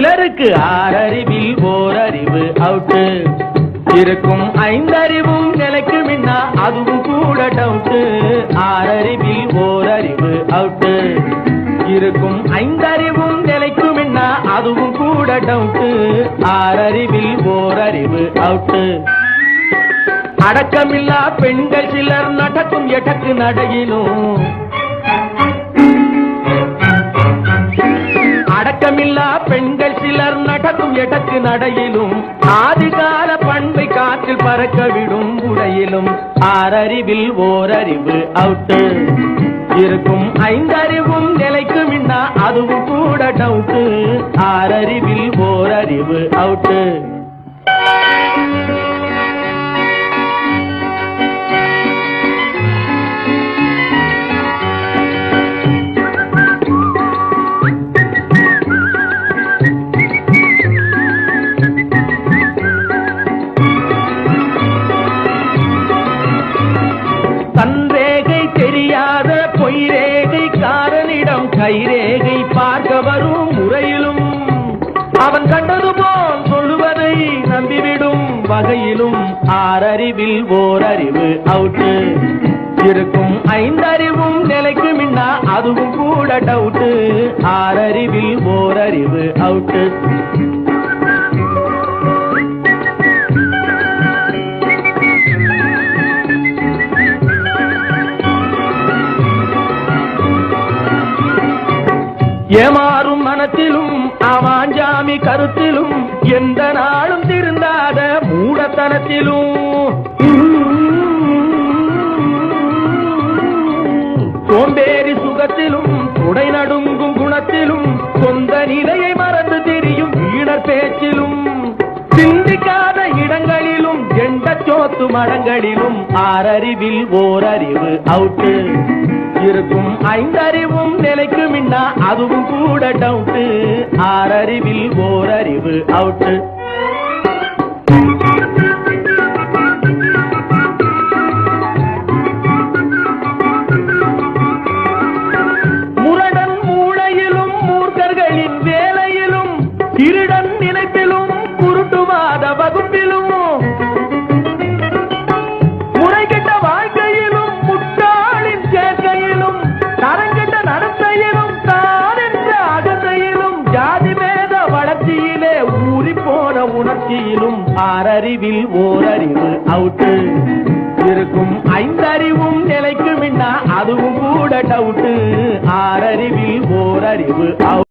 சிலருக்கு ஆறறிவில் ஓரறிவு அவுட்டு இருக்கும் ஐந்தறிவும் நிலைக்கு முன்னா அதுவும் கூட டவுட்டு ஆறறிவில் ஓரறிவு அவுட்டு இருக்கும் ஐந்தறிவும் நிலைக்கு முன்னா அதுவும் கூட டவுட்டு ஆறறிவில் ஓரறிவு அவுட்டு அடக்கமில்லா பெண்கள் சிலர் நடக்கும் எட்டக்கு நடையிலும். பெண்கள் சிலர் நடக்கும் எட்டக்கு நடையிலும் ஆதிகால பண்பை காற்றில் பறக்க விடும் உடையிலும் ஆறறிவில் ஓரறிவு அவுட்டு இருக்கும் ஐந்தறிவும் நிலைக்கு முன்னா அதுவும் கூட டவுட்டு ஆறறிவில் ஓரறிவு அவுட்டு கைரேகை பார்க்க வரும் முறையிலும் அவன் கண்டது போல் சொல்லுவதை நம்பிவிடும் வகையிலும் ஆறறிவில் ஓரறிவு அவுட்டு. இருக்கும் ஐந்தறிவும் நிலைக்கு மின்னா அதுவும் கூட டவுட்டு ஆறறிவில் ஓரறிவு அவுட்டு. ஏமாறும் மனத்திலும் அவாஞ்சாமி கருத்திலும் எந்த நாளும் திருந்தாத மூடத்தனத்திலும். சோம்பேறி சுகத்திலும் உடை நடுங்கும் குணத்திலும் சொந்த நிலையை மறந்து தெரியும் வீணர் பேச்சிலும். சிந்திக்காத இடங்களிலும் எண்ட சோத்து மடங்களிலும் ஆறறிவில் ஓரறிவு அவுட்டு இருக்கும். ஐந்தறிவும் நிலைக்கு முன்னா அதுவும் கூட டவுட்டு ஆறறிவில் ஓரறிவு அவுட்டு ஆறறிவில் ஓரறிவு அவுட்டு இருக்கும் ஐந்தறிவும் நிலைக்கு முன்னா அதுவும் கூட டவுட்டு ஆறறிவில் ஓரறிவு அவுட்டு